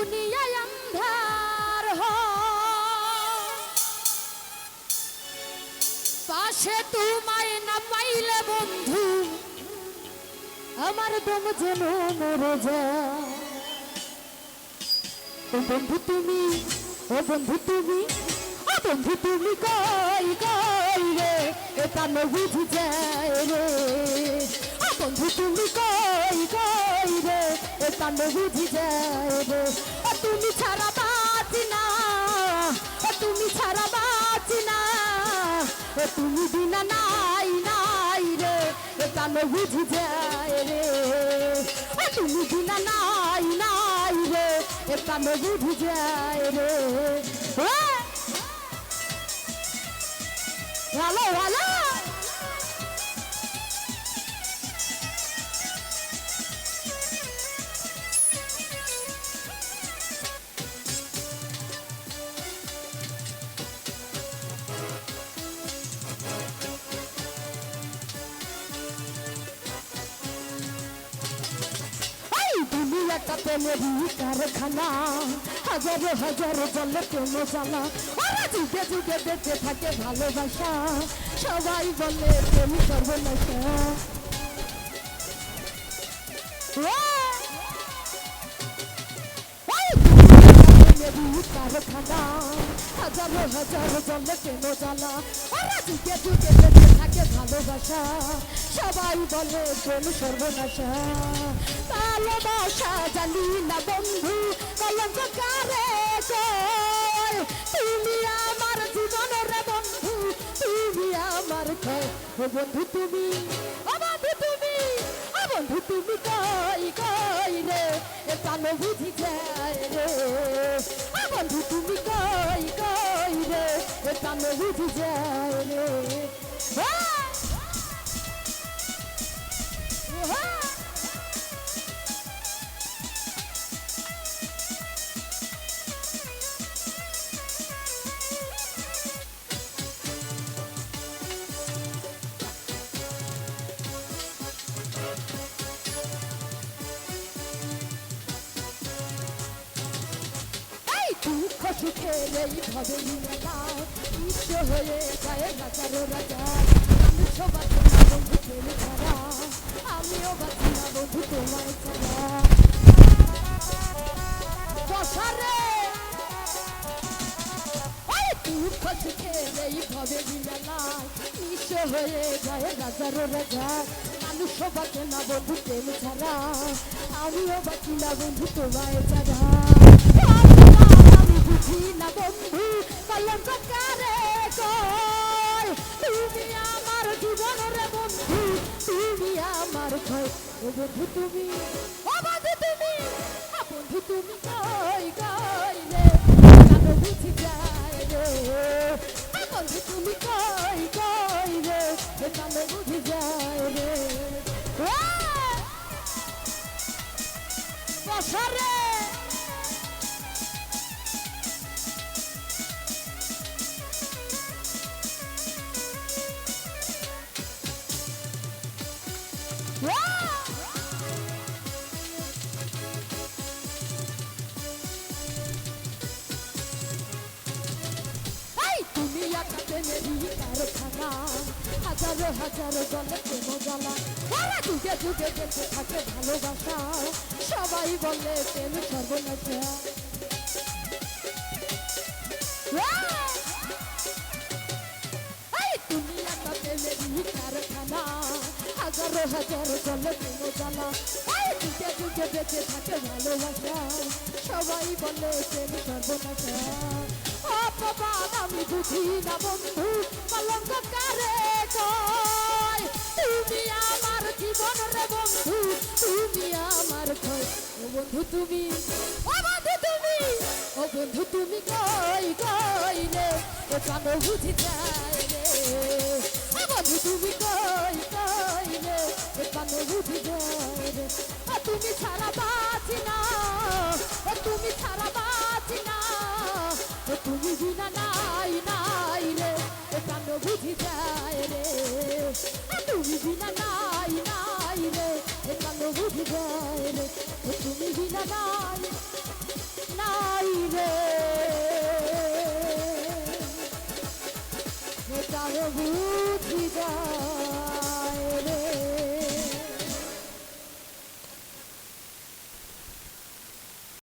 দুনিয়ায় অন্ধার। পাশে তোমায় না পাইলে বন্ধু, আমার দম যেন মরে ও বন্ধু তুমি, ও বন্ধু তুমি, ও বন্ধু তুমি কই কই রে? এটা ন বুঝি যায় রে। বন্ধু, তুমি কই কই রে? এটা ন বুঝি যায় রে। তুমি ছাড়া বাঁচি না। তুমি ছাড়া বাঁচি না। তুমি বিনা নাই নাই রে। এটা ন বুঝি যায় রে। তুমি বিনা নাই নাই রে। এটা ন বুঝি যায় রে। ভালো ভালো এই দুনিয়াটা প্রেমেরই কারখানা হাজারো হাজারো জলে প্রেম জ্বালা? ওরা যুগে যুগে বেঁচে থাকে ভালোবাসা। সবাই বলে প্রেম দুনিয়াটা প্রেমেরই কারখানা হাজারো হাজারো জলে প্রেম জ্বালা? ওরা যুগে যুগে বেঁচে থাকে ভালোবাসা। সবাই বলে প্রেম সর্বনাশা। ভালোবাসা জানি না বন্ধু কলঙ্ক কারে তুমি আমার জীবনের বন্ধু, তুমি আমার ও বন্ধু তুমি, ও বন্ধু তুমি, ও বন্ধু তুমি কই কই রে? এ প্রাণ বুঝি যায় রে। ও বন্ধু তুমি কই কই রে? এ প্রাণ বুঝি যায় রে। সুখের এই ভাবে না নিত্য হয়ে যায় হাজারো রাজা আমি সবার তোমার বন্ধু পেলে ছাড়া আমিও বাঁচি না বন্ধু তোমার ছাড়া ওই দুঃখ সুখের এই ভাবে না নিঃস্ব হয়ে যায় হাজারো রাজা মানুষ সবাকে না বন্ধু প্রেম ছাড়া আমিও বাঁচি না বন্ধু তোমায় ছাড়া আমি না বন্ধু কলঙ্ক কারে। কয় তুমি আমার জীবনের বন্ধু, তুমি আমার ভয়। ও বন্ধু তুমি, ও বন্ধু তুমি বন্ধু তুমি কই কই রে? কেন বুঝি যায় রে। বন্ধু তুমি কই কই রে? কেন বুঝি যায় রে। বসরে হাজারো হাজারো জলে প্রেম জ্বালা। ওরা যুগে যুগে বেঁচে থাকে ভালোবাসা। সবাই বলে প্রেম সর্বনাশা। হাজারো হাজারো জলে প্রেম জ্বালা। যুগে যুগে বেঁচে থাকে ভালোবাসা। সবাই বলে প্রেম সর্বনাশা। অপবাদ আমি বুঝি না বন্ধু, কলঙ্ক কারে। কয় তুমি আমার জীবন রে বন্ধু, তুমি আমার কয় বন্ধু তুমি, ও বন্ধু তুমি, ও বন্ধু তুমি কই কই রে? ও চান বুঝি যায় রে। ও বন্ধু তুমি কই কই রে? ও চান বুঝি যায় রে। ও তুমি ছাড়া বাঁচি না, ও তুমি ছাড়া বাঁচি না, ও তুমি বিনা না। দাও বুদ্ধি দাও